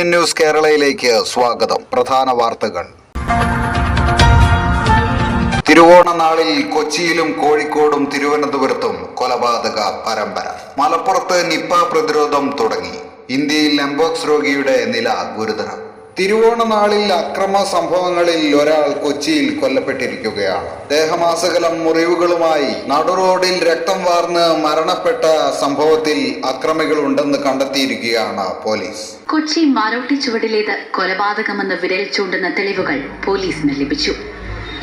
N news കേരളയിലേക്ക് സ്വാഗതം. പ്രധാന വാർത്തകൾ. തിരുവോണ നാളിൽ കൊച്ചിയിലും കോഴിക്കോടും തിരുവനന്തപുരത്തും കൊലപാതക പരമ്പര. മലപ്പുറത്ത് നിപ്പ പ്രതിരോധം തുടങ്ങി. ഇന്ത്യയിൽ എംബോക്സ് രോഗിയുടെ നില ഗുരുതരം. തിരുവോണ നാളിൽ അക്രമ സംഭവങ്ങളിൽ ഒരാൾ കൊച്ചിയിൽ കൊല്ലപ്പെട്ടിരിക്കുകയാണ്. ദേഹമാസകലം മുറിവുകളുമായി നടുറോഡിൽ രക്തം വാർന്ന് മരണപ്പെട്ട സംഭവത്തിൽ അക്രമികളുണ്ടെന്ന് കണ്ടെത്തിയിരിക്കുകയാണ് പോലീസ്. കൊച്ചി മാരോട്ടി ചുവടിലേത് കൊലപാതകമെന്ന് വിരൽ ചൂണ്ടുന്ന തെളിവുകൾ പോലീസിന് ലഭിച്ചു.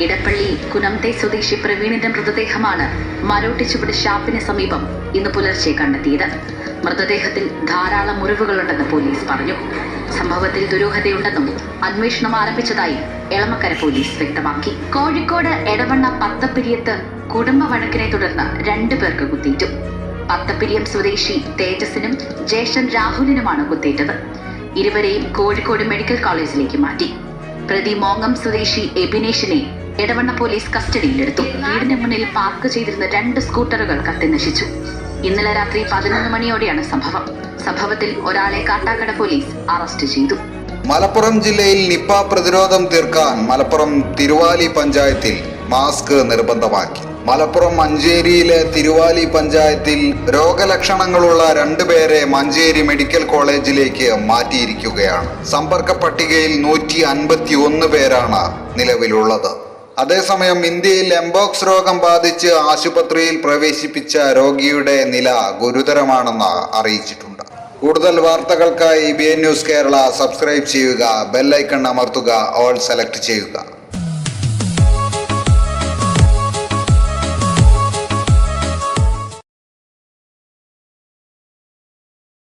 ഇടപ്പള്ളി കുനംതെ സ്വദേശി പ്രവീണിന്റെ മൃതദേഹമാണ് മാരോട്ടി ചുവട് ഷാപ്പിന് സമീപം ഇന്ന് പുലർച്ചെ കണ്ടെത്തിയത്. മൃതദേഹത്തിൽ ധാരാളം മുറിവുകളുണ്ടെന്ന് പോലീസ് പറഞ്ഞു. സംഭവത്തിൽ ദുരൂഹതയുണ്ടെന്നും അന്വേഷണം ആരംഭിച്ചതായി എളമക്കര പോലീസ് വ്യക്തമാക്കി. കോഴിക്കോട് എടവണ്ണ പത്തപ്പിരിയത്ത് കുടുംബ വഴക്കിനെ തുടർന്ന് രണ്ടു പേർക്ക് കുത്തിയിട്ടു പത്തപ്പിരിയം സ്വദേശി തേജസിനും ജ്യേഷ്ഠൻ രാഹുലിനുമാണ് കുത്തേറ്റത്. ഇരുവരെയും കോഴിക്കോട് മെഡിക്കൽ കോളേജിലേക്ക് മാറ്റി. പ്രതി മോങ്ങം സ്വദേശി എബിനേഷിനെ എടവണ്ണ പോലീസ് കസ്റ്റഡിയിലെടുത്തു. വീടിന് മുന്നിൽ പാർക്ക് ചെയ്തിരുന്ന രണ്ട് സ്കൂട്ടറുകൾ കത്തിനശിച്ചു ഇന്നലെ രാത്രി പതിനൊന്ന് മണിയോടെയാണ് സംഭവം. സംഭവത്തിൽ ഒരാളെ കാട്ടാക്കട പോലീസ് അറസ്റ്റ് ചെയ്തു. മലപ്പുറം ജില്ലയിൽ നിപ്പ പ്രതിരോധം തീർക്കാൻ മലപ്പുറം തിരുവാലി പഞ്ചായത്തിൽ മാസ്ക് നിർബന്ധമാക്കി. മലപ്പുറം മഞ്ചേരിയിലെ തിരുവാലി പഞ്ചായത്തിൽ രോഗലക്ഷണങ്ങളുള്ള രണ്ടുപേരെ മഞ്ചേരി മെഡിക്കൽ കോളേജിലേക്ക് മാറ്റിയിരിക്കുകയാണ്. സമ്പർക്ക പട്ടികയിൽ നൂറ്റി അൻപത്തി ഒന്ന് പേരാണ് നിലവിലുള്ളത്. അതേസമയം ഇന്ത്യയിൽ എംബോക്സ് രോഗം ബാധിച്ച് ആശുപത്രിയിൽ പ്രവേശിപ്പിച്ച രോഗിയുടെ നില ഗുരുതരമാണെന്ന് അറിയിച്ചിട്ടുണ്ട്. കൂടുതൽ വാർത്തകൾക്കായി B N news Kerala subscribe ചെയ്യുക ബെല്ലൈക്കൺ അമർത്തുക ഓൾ സെലക്ട് ചെയ്യുക.